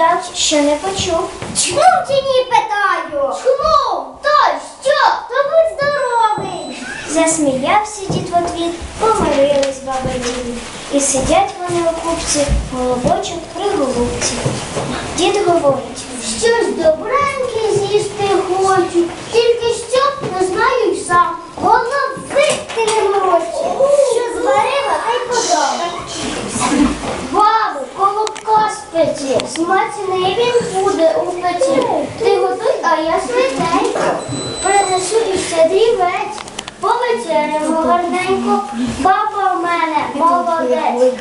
удав, що не почув. Чому чи ні питаю? Чому? То що? То будь здоровий. Засміявся дід в отвіт, помирились баба дід. І сидять вони у купці, голубочок при голубці. Дід говорить, Щось добреньке з'їсти хочу, тільки що не знаю й сам. Голови ти не морочи, що зварила, та й подала. Спече, смачний він буде у печі. Ти готуй, а я швиденько. Принесу іще дрівець, Повечерямо гарненько. Баба в мене молодець.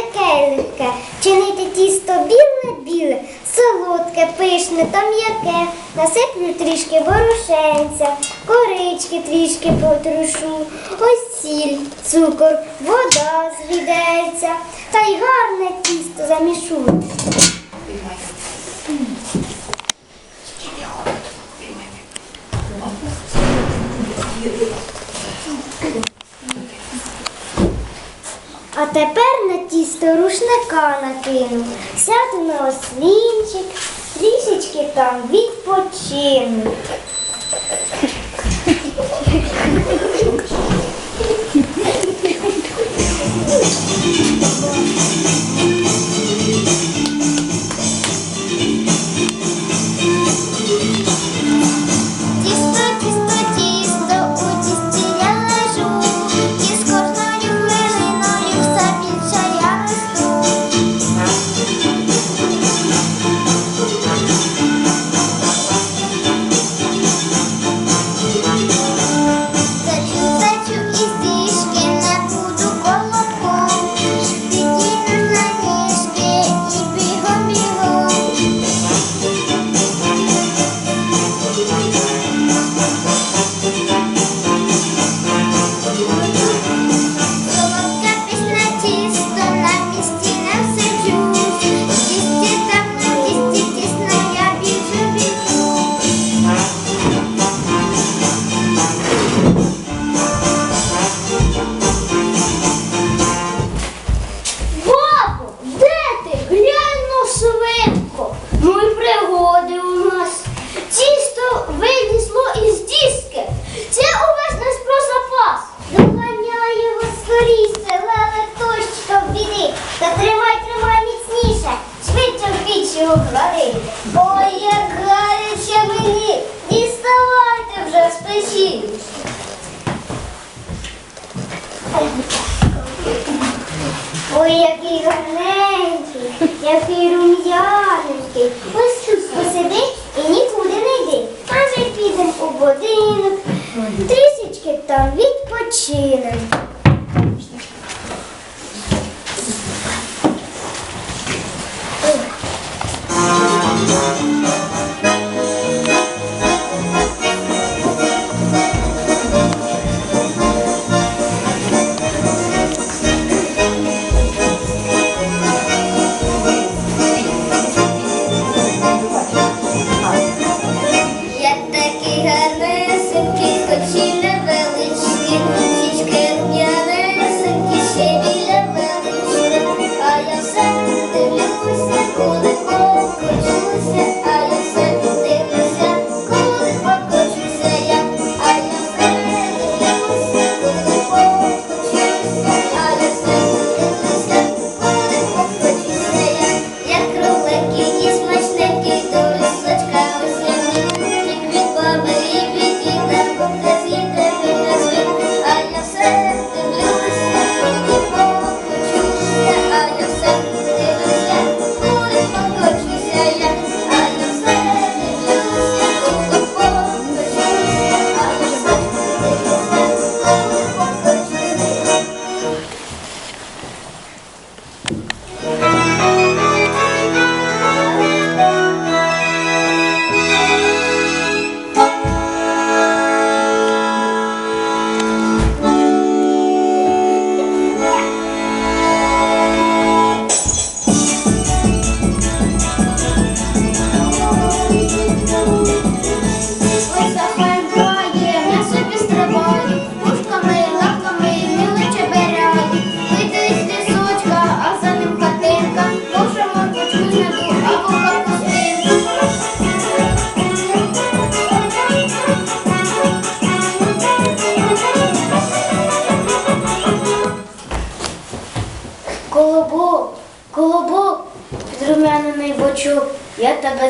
Таке легке. Чинити тісто біле-біле, солодке, пишне та м'яке. Насиплю трішки борошенця, корички трішки потрушу, ось сіль, цукор, вода звідеться, та й гарне тісто замішу. А тепер на тісто рушника накину, сяду на ослінчик, трішечки там відпочину. Тісто, піч. Ой, як гаряче мені. Діставайте вже з. Ой, який гарненький, який рум'яненький.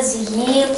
З'їм.